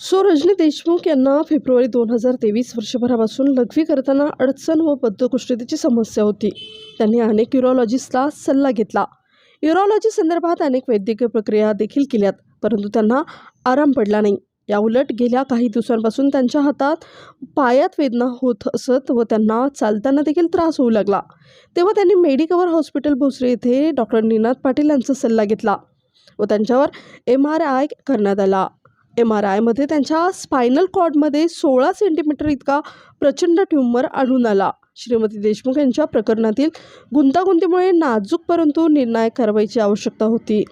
So Rajani Deshmukh यांना February दोन हजार तेवीस वर्षभरापासून लघवी करताना अडचण व बद्धकुष्ठतेची समस्या होती. त्यांनी अनेक युरोलॉजिस्टला सल्ला घेतला. युरोलॉजी संदर्भात अनेक वैद्यकीय प्रक्रिया देखील केल्यात परंतु त्यांना आराम पडला नाही. याउलट गेल्या काही दिवसांपासून त्यांच्या हातात पायात वेदना होत असत व त्यांना चालताना देखील त्रास होऊ लागला. तेव्हा त्यांनी मेडिकवर हॉस्पिटल भोसरे येथे डॉक्टर निनाद पाटील यांचा सल्ला घेतला व त्यांच्यावर एम आर आय करण्यात आला. एम आर आयमध्ये त्यांच्या स्पायनल कॉर्डमध्ये सोळा सेंटीमीटर इतका प्रचंड ट्यूमर आढळून आला. श्रीमती देशमुख यांच्या प्रकरणातील गुंतागुंतीमुळे नाजूक परंतु निर्णायक कारवाईची आवश्यकता होती.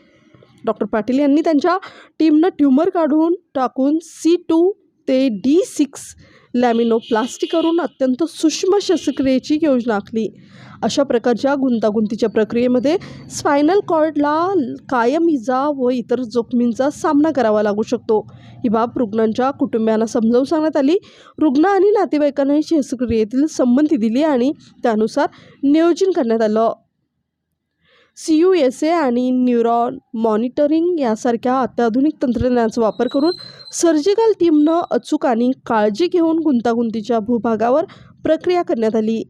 डॉक्टर पाटील यांनी त्यांच्या टीमनं ट्यूमर काढून टाकून सी टू ते डी सिक्स लॅमिनोप्लास्टी करून अत्यंत सूक्ष्म शस्त्रक्रियेची योजना आखली. अशा प्रकारच्या गुंतागुंतीच्या प्रक्रियेमध्ये स्पायनल कॉर्डला कायम इजा व इतर जोखमींचा सामना करावा लागू शकतो. ही बाब रुग्णांच्या कुटुंबियांना समजावून सांगण्यात आली. रुग्ण आणि नातेवाईकांनी शस्त्रक्रियेतील संमती दिली आणि त्यानुसार नियोजन करण्यात आलं. सी यू एस ए आणि न्यूरॉन मॉनिटरिंग यासारख्या अत्याधुनिक तंत्रज्ञानाचा वापर करून सर्जिकल टीमनं अचूक आणि काळजी घेऊन गुंतागुंतीच्या भूभागावर प्रक्रिया करण्यात आली.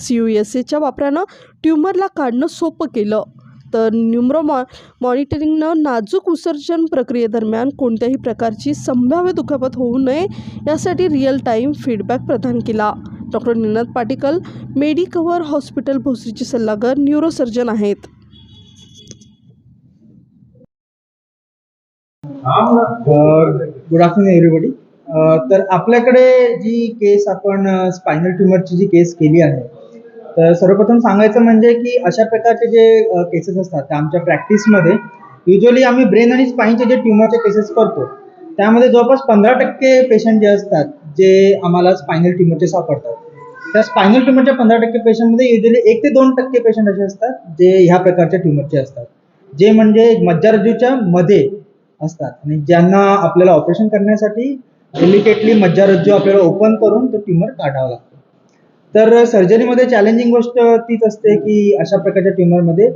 सी यू एस एच्या वापरानं ट्यूमरला काढणं सोपं केलं. तर न्युमरो मॉ मॉनिटरिंगनं नाजूक उत्सर्जन प्रक्रियेदरम्यान कोणत्याही प्रकारची संभाव्य दुखापत होऊ नये यासाठी रिअल टाईम फीडबॅक प्रदान केला. Doctor Ninad Patikal Medicover hospital भोसरीचे सल्लागार न्यूरोसर्जन आहेत. गुड आफ्टरनून एव्हरीबडी तर आपल्याकडे जी केस आपण स्पायनल ट्युमरची जी केस केली आहे तर सर्वप्रथम सांगायचं म्हणजे की अशा प्रकारचे जे केसेस असतात त्या आमच्या प्रॅक्टिसमध्ये युजली आम्ही ब्रेन आणि स्पाईनचे जे ट्युमरचे केसेस करतो त्यामध्ये जवळपास पंधरा टक्के पेशंट जे असतात जे आम्हाला स्पायनल ट्युमरचे सापडतात. त्या स्पायनल ट्युमरच्या पंधरा टक्के पेशंटमध्ये युजली एक ते दोन टक्के पेशंट असे असतात जे ह्या प्रकारच्या ट्युमरचे असतात. जे म्हणजे मज्जारज्जूच्या मध्ये असतात. आणि ज्यांना आपल्याला ऑपरेशन करण्यासाठी डेलिकेटली मज्जारज्जू आपल्याला ओपन करून तो ट्युमर काढावा लागतो. तर सर्जरीमध्ये चॅलेंजिंग गोष्ट तीच असते की अशा प्रकारच्या ट्युमरमध्ये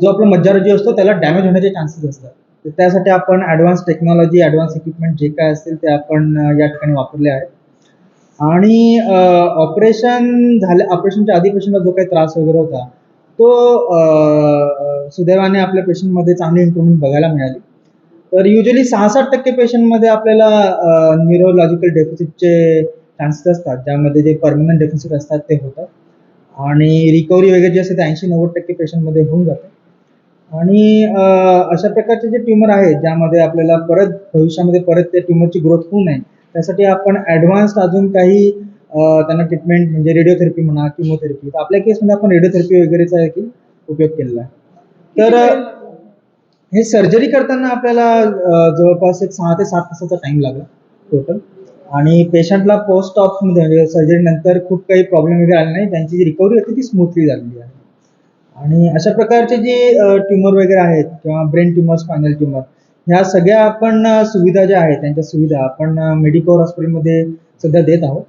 जो आपला मज्जारज्जू असतो त्याला डॅमेज होण्याचे चान्सेस असतात. तर त्यासाठी आपण ॲडव्हान्स टेक्नॉलॉजी ॲडव्हान्स इक्विपमेंट जे काय असतील ते आपण या ठिकाणी वापरले आहेत. आणि ऑपरेशन झालं ऑपरेशनच्या आधी पेशंटला जो काही त्रास वगैरे होता तो सुदैवाने आपल्या पेशंटमध्ये चांगली इम्प्रूव्हमेंट बघायला मिळाली. तर युजली सात टक्के पेशंटमध्ये आपल्याला न्यूरोलॉजिकल डेफिसिटचे चान्सेस असतात ज्यामध्ये जे परमनंट डेफिसिट असतात ते होतात. आणि रिकव्हरी वगैरे जे असते ते ऐंशी नव्वद टक्के पेशंटमध्ये होऊन जाते. आणि अशा प्रकारचे जे ट्युमर आहेत ज्यामध्ये आपल्याला परत भविष्यामध्ये परत त्या ट्युमरची ग्रोथ होऊ नये त्यासाठी आपण ॲडव्हान्स्ड अजून काही त्यांना ट्रीटमेंट म्हणजे रेडिओथेरपी म्हणा किमोथेरपी तर आपल्या केसमध्ये आपण रेडिओथेरपी वगैरेचा देखील उपयोग केलेला आहे. तर हे सर्जरी करताना आपल्याला जवळपास एक सहा ते सात तासाचा टाइम लागला टोटल आणि पेशंटला पोस्ट ऑफ म्हणजे सर्जरी नंतर खूप काही प्रॉब्लेम वगैरे आले नाही. त्यांची जी रिकव्हरी होती ती स्मूथली झालेली आहे. आणि अशा प्रकारचे जे ट्युमर वगैरे आहेत किंवा ब्रेन ट्युमर स्पायनल ट्युमर ह्या सगळ्या आपण सुविधा ज्या आहेत त्यांच्या सुविधा आपण मेडिकोर हॉस्पिटलमध्ये सध्या देत आहोत.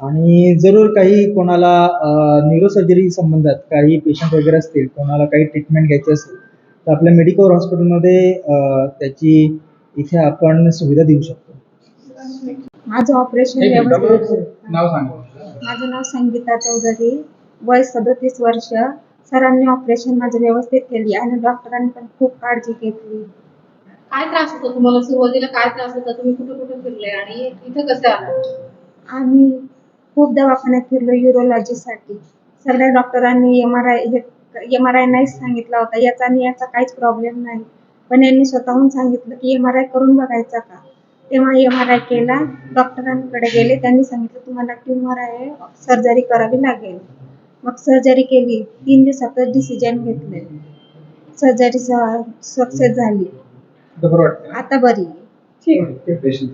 आणि जरूर काही कोणाला न्यूरोसर्जरी संबंधात काही पेशंट वगैरे असतील कोणाला काही ट्रीटमेंट घ्यायची असेल तर आपल्या मेडिकल हॉस्पिटलमध्ये त्याची इथे आपण सुविधा देऊ शकतो. माझं ऑपरेशन एक मिनिट, व्यवस्थित नाव सांगा. माझं नाव संगीता चौधरी वय सदोतीस वर्ष. सरांनी ऑपरेशन माझं व्यवस्थित केली आणि डॉक्टरांनी पण खूप काळजी घेतली. काय त्रास होता तुम्हाला? सुरुवातीला काय त्रास होता? तुम्ही कुठे कुठे फिरले आणि इथं कसं आला? आम्ही खूप दवाखान्यात फिरलो युरोलॉजीसाठी सगळ्या डॉक्टरांनी एम आर आय हे एम आर आय नाहीच सांगितला होता. याचा आणि याचा काहीच प्रॉब्लेम नाही. पण यांनी स्वतःहून सांगितलं की एम आर आय करून बघायचा का? तेव्हा एम आर आय केला. डॉक्टरांकडे गेले. त्यांनी सांगितलं तुम्हाला ट्युमर आहे. सर्जरी करावी लागेल. मग सर्जरी केली. तीन दिवसातच डिसिजन घेतले. सर्जरी सक्सेस झाली. आता बरी आहे. ठीक पेशंट